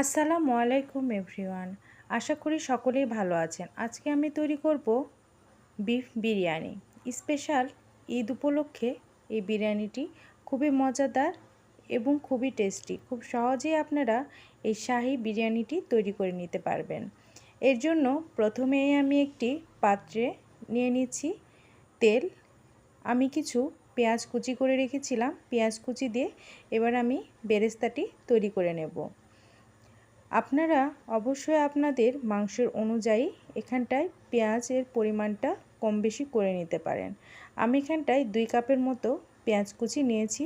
আসসালামু আলাইকুম এভরিওয়ান। আশা করি সকলেই ভালো আছেন। আজকে আমি তৈরি করব বিফ বিরিয়ানি। স্পেশাল ঈদ উপলক্ষে এই বিরিয়ানিটি খুবই মজাদার এবং খুবই টেস্টি। খুব সহজেই আপনারা এই শাহি বিরিয়ানিটি তৈরি করে নিতে পারবেন। এর জন্য প্রথমেই আমি একটি পাত্রে নিয়ে নিচ্ছি তেল। আমি কিছু পেঁয়াজ কুচি করে রেখেছিলাম। পেঁয়াজ কুচি দিয়ে এবার আমি বেরেস্তাটি তৈরি করে নেব। আপনারা অবশ্যই আপনাদের মাংসের অনুযায়ী এখানটায় পেঁয়াজের পরিমাণটা কম বেশি করে নিতে পারেন। আমি এখানটায় দুই কাপের মতো পেঁয়াজ কুচি নিয়েছি।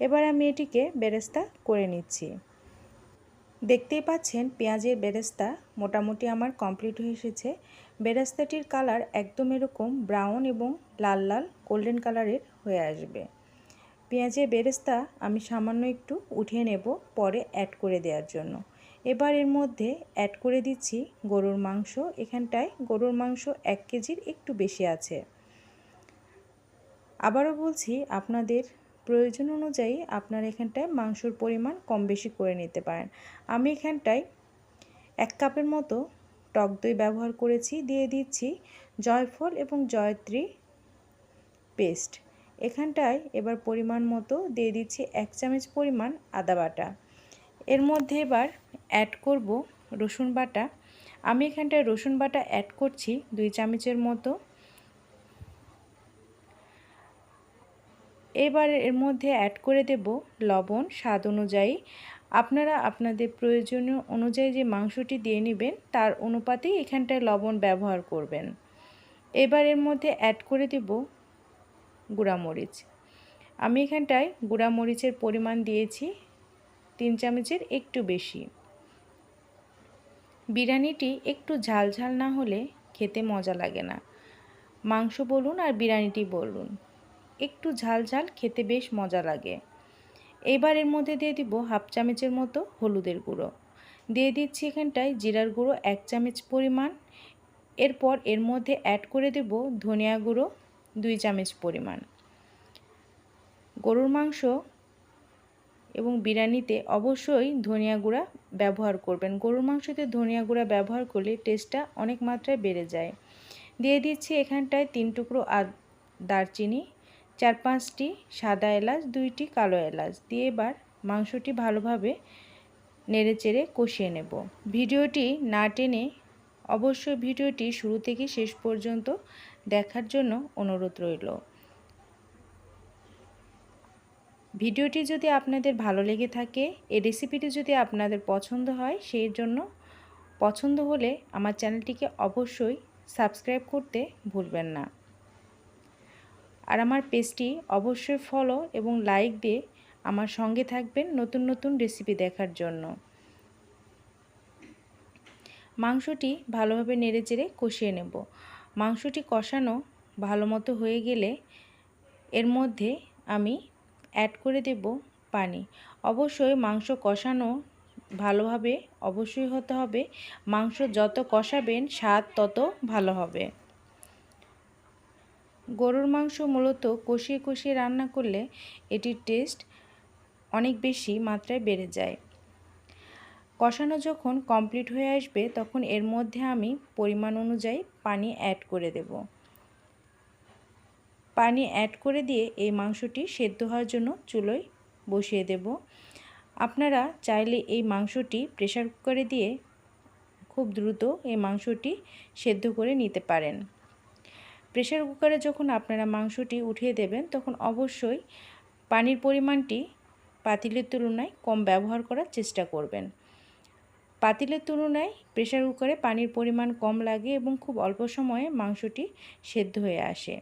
এবার আমি এটিকে বেরেস্তা করে নিচ্ছি। দেখতেই পাচ্ছেন পেঁয়াজের বেরেস্তা মোটামুটি আমার কমপ্লিট হয়ে এসেছে। বেরেস্তাটির কালার একদম এরকম ব্রাউন এবং লাল লাল গোল্ডেন কালারের হয়ে আসবে। পেঁয়াজের বেরেস্তা আমি সামান্য একটু উঠিয়ে নেব পরে অ্যাড করে দেওয়ার জন্য। এবার এর মধ্যে অ্যাড করে দিচ্ছি গরুর মাংস। এখানটায় গরুর মাংস এক কেজির একটু বেশি আছে। আবারও বলছি, আপনাদের প্রয়োজন অনুযায়ী আপনার এখানটায় মাংসর পরিমাণ কম বেশি করে নিতে পারেন। আমি এখানটায় এক কাপের মতো টক দই ব্যবহার করেছি, দিয়ে দিচ্ছি জয়ফল এবং জয়ত্রী পেস্ট। এখানটায় এবার পরিমাণ মতো দিয়ে দিচ্ছি এক চামচ পরিমাণ আদা বাটা। এর মধ্যে এবার অ্যাড করব রসুন বাটা। আমি এখানটায় রসুন বাটা অ্যাড করছি দুই চামচের মতো। এবার এর মধ্যে অ্যাড করে দেব লবণ স্বাদ অনুযায়ী। আপনারা আপনাদের প্রয়োজনীয় অনুযায়ী যে মাংসটি দিয়ে নেবেন, তার অনুপাতেই এখানটায় লবণ ব্যবহার করবেন। এবার এর মধ্যে অ্যাড করে দেব গুঁড়ামরিচ। আমি এখানটায় গুঁড়ামরিচের পরিমাণ দিয়েছি, তিন চামচের একটু বেশি। বিরিয়ানিটি একটু ঝাল ঝাল না হলে খেতে মজা লাগে না। মাংস বলুন আর বিরিয়ানিটি বলুন, একটু ঝাল ঝাল খেতে বেশ মজা লাগে। এবার এর মধ্যে দিয়ে দিব হাফ চামচের মতো হলুদের গুঁড়ো। দিয়ে দিচ্ছি এখানটায় জিরার গুঁড়ো এক চামচ পরিমাণ। এরপর এর মধ্যে অ্যাড করে দেব ধনিয়া গুঁড়ো দুই চামচ পরিমাণ। গরুর মাংস এবং বিরিয়ানিতে অবশ্যই ধনিয়া গুঁড়া ব্যবহার করবেন। গরুর মাংসতে ধনিয়া গুঁড়া ব্যবহার করলে টেস্টটা অনেক মাত্রায় বেড়ে যায়। দিয়ে দিচ্ছি এখানটায় তিন টুকরো দারচিনি, চার পাঁচটি সাদা এলাচ, দুইটি কালো এলাচ। দিয়ে এবার মাংসটি ভালোভাবে নেড়ে চেড়ে কষিয়ে নেব। ভিডিওটি না টেনে অবশ্যই ভিডিওটি শুরু থেকে শেষ পর্যন্ত দেখার জন্য অনুরোধ রইল। ভিডিওটি যদি আপনাদের ভালো লেগে থাকে, এই রেসিপিটি যদি আপনাদের পছন্দ হয়, সেই জন্য পছন্দ হলে আমার চ্যানেলটিকে অবশ্যই সাবস্ক্রাইব করতে ভুলবেন না। আর আমার পেজটি অবশ্যই ফলো এবং লাইক দিয়ে আমার সঙ্গে থাকবেন নতুন নতুন রেসিপি দেখার জন্য। মাংসটি ভালোভাবে নেড়ে চেড়ে কষিয়ে নেব। মাংসটি কষানো ভালো মতো হয়ে গেলে এর মধ্যে আমি অ্যাড করে দেব পানি। অবশ্যই মাংস কষানো ভালোভাবে অবশ্যই হতে হবে। মাংস যত কষাবেন স্বাদ তত ভালো হবে। গরুর মাংস মূলত কষিয়ে কষিয়ে রান্না করলে এটির টেস্ট অনেক বেশি মাত্রায় বেড়ে যায়। কষানো যখন কমপ্লিট হয়ে আসবে তখন এর মধ্যে আমি পরিমাণ অনুযায়ী পানি অ্যাড করে দেব। পানি অ্যাড করে দিয়ে এই মাংসটি সেদ্ধ হওয়ার জন্য চুলোয় বসিয়ে দেব। আপনারা চাইলে এই মাংসটি প্রেশার কুকারে দিয়ে খুব দ্রুত এই মাংসটি সেদ্ধ করে নিতে পারেন। প্রেশার কুকারে যখন আপনারা মাংসটি উঠিয়ে দেবেন, তখন অবশ্যই পানির পরিমাণটি পাতিলের তুলনায় কম ব্যবহার করার চেষ্টা করবেন। পাতিলের তুলনায় প্রেশার কুকারে পানির পরিমাণ কম লাগে এবং খুব অল্প সময়ে মাংসটি সেদ্ধ হয়ে আসে।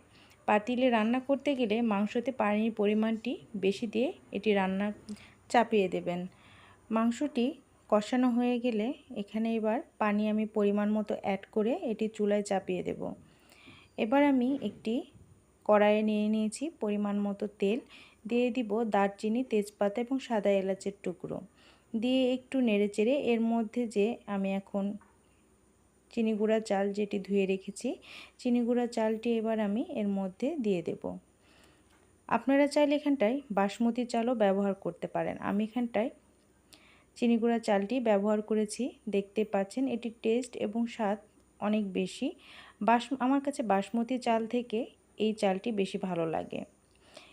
পাতিলে রান্না করতে গেলে মাংসতে পানির পরিমাণটি বেশি দিয়ে এটি রান্না চাপিয়ে দেবেন। মাংসটি কষানো হয়ে গেলে এখানে এবার পানি আমি পরিমাণ মতো অ্যাড করে এটি চুলায় চাপিয়ে দেব। এবার আমি একটি কড়াইয়ে নিয়ে নিয়েছি পরিমাণ মতো তেল। দিয়ে দিব দারচিনি, তেজপাতা এবং সাদা এলাচের টুকরো। দিয়ে একটু নেড়ে চেড়ে এর মধ্যে যে আমি এখন চিনি গুঁড়া চাল যেটি ধুয়ে রেখেছি, চিনি গুঁড়া চালটি এবার আমি এর মধ্যে দিয়ে দেব। আপনারা চাইলে এখানটায় বাসমতি চালও ব্যবহার করতে পারেন। আমি এখানটায় চিনি গুঁড়া চালটি ব্যবহার করেছি। দেখতে পাচ্ছেন, এটির টেস্ট এবং স্বাদ অনেক বেশি। বাস, আমার কাছে বাসমতি চাল থেকে এই চালটি বেশি ভালো লাগে।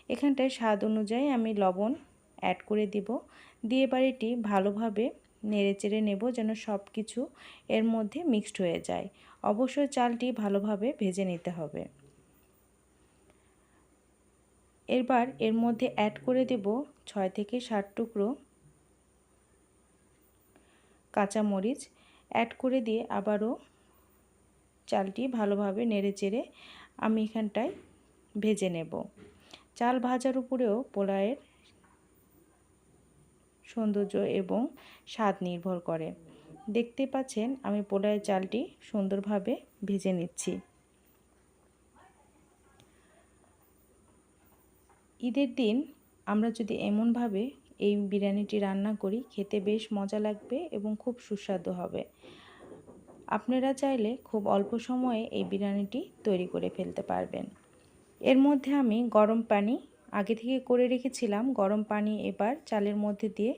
এখানটায় স্বাদ অনুযায়ী আমি লবণ অ্যাড করে দিব। দিয়ে এবার এটি ভালোভাবে নেড়েচেড়ে নেব যেন সব কিছু এর মধ্যে মিক্সড হয়ে যায়। অবশ্যই চালটি ভালোভাবে ভেজে নিতে হবে। এরবার এর মধ্যে অ্যাড করে দেব ছয় থেকে ষাট টুকরো কাঁচামরিচ। অ্যাড করে দিয়ে আবারও চালটি ভালোভাবে নেড়ে চেড়ে আমি এখানটায় ভেজে নেব। চাল ভাজার উপরেও পোলাওয়ের সৌন্দর্য এবং স্বাদ নির্ভর করে। দেখতে পাচ্ছেন, আমি পোলাওয়ের চালটি সুন্দরভাবে ভেজে নিচ্ছি। ঈদের দিন আমরা যদি এমনভাবে এই বিরিয়ানিটি রান্না করি, খেতে বেশ মজা লাগবে এবং খুব সুস্বাদু হবে। আপনারা চাইলে খুব অল্প সময়ে এই বিরিয়ানিটি তৈরি করে ফেলতে পারবেন। এর মধ্যে আমি গরম পানি আগে থেকে করে রেখেছিলাম, গরম পানি এবার চালের মধ্যে দিয়ে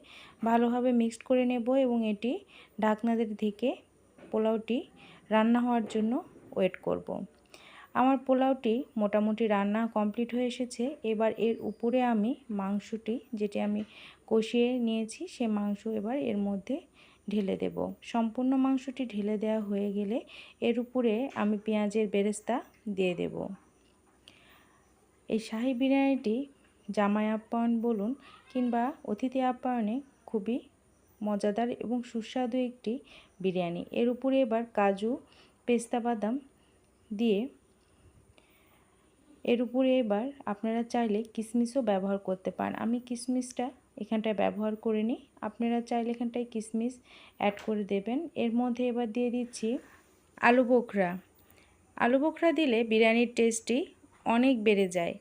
ভালোভাবে মিক্সড করে নেব এবং এটি ঢাকনাদের থেকে পোলাওটি রান্না হওয়ার জন্য ওয়েট করব। আমার পোলাওটি মোটামুটি রান্না কমপ্লিট হয়ে এসেছে। এবার এর উপরে আমি মাংসটি যেটি আমি কষিয়ে নিয়েছি, সে মাংস এবার এর মধ্যে ঢেলে দেব। সম্পূর্ণ মাংসটি ঢেলে দেওয়া হয়ে গেলে এর উপরে আমি পেঁয়াজের বেরেস্তা দিয়ে দেব। এই শাহি বিরিয়ানিটি জামাই আপ্যায়ন বলুন কিংবা অতিথি আপ্যায়নে খুবই মজাদার এবং সুস্বাদু একটি বিরিয়ানি। এর উপরে এবার কাজু, পেস্তা বাদাম দিয়ে এর উপরে এবার আপনারা চাইলে কিশমিশও ব্যবহার করতে পারেন। আমি কিশমিশটা এখানটায় ব্যবহার করে নিই আপনারা চাইলে এখানটায় কিশমিশ অ্যাড করে দেবেন। এর মধ্যে এবার দিয়ে দিচ্ছি আলু বোখরা। আলু বোখরা দিলে বিরিয়ানির টেস্টটি অনেক বেড়ে যায়।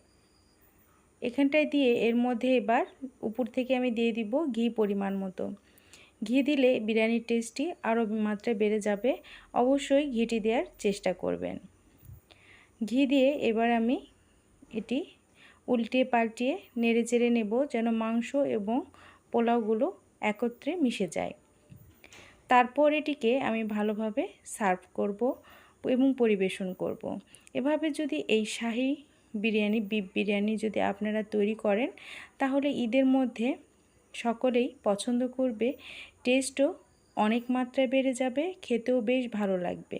এখানটায় দিয়ে এর মধ্যে এবার উপর থেকে আমি দিয়ে দিব ঘি পরিমাণ মতো। ঘি দিলে বিরিয়ানির টেস্টটি আরও মাত্রায় বেড়ে যাবে। অবশ্যই ঘিটি দেওয়ার চেষ্টা করবেন। ঘি দিয়ে এবার আমি এটি উল্টে পাল্টিয়ে নেড়ে চেড়ে নেব যেন মাংস এবং পোলাওগুলো একত্রে মিশে যায়। তারপর এটিকে আমি ভালোভাবে সার্ভ করব। এবং পরিবেশন করব। এভাবে যদি এই শাহি বিরিয়ানি, বিফ বিরিয়ানি যদি আপনারা তৈরি করেন, তাহলে ঈদের মধ্যে সকলেই পছন্দ করবে। টেস্টও অনেক মাত্রায় বেড়ে যাবে, খেতেও বেশ ভালো লাগবে।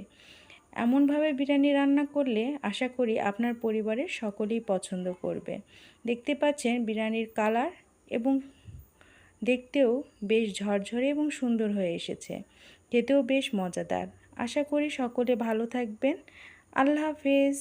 এমনভাবে বিরিয়ানি রান্না করলে আশা করি আপনার পরিবারের সকলেই পছন্দ করবে। দেখতে পাচ্ছেন বিরিয়ানির কালার এবং দেখতেও বেশ ঝরঝরে এবং সুন্দর হয়ে এসেছে। খেতেও বেশ মজাদার। আশা করি সকলে ভালো থাকবেন। আল্লাহ হাফেজ।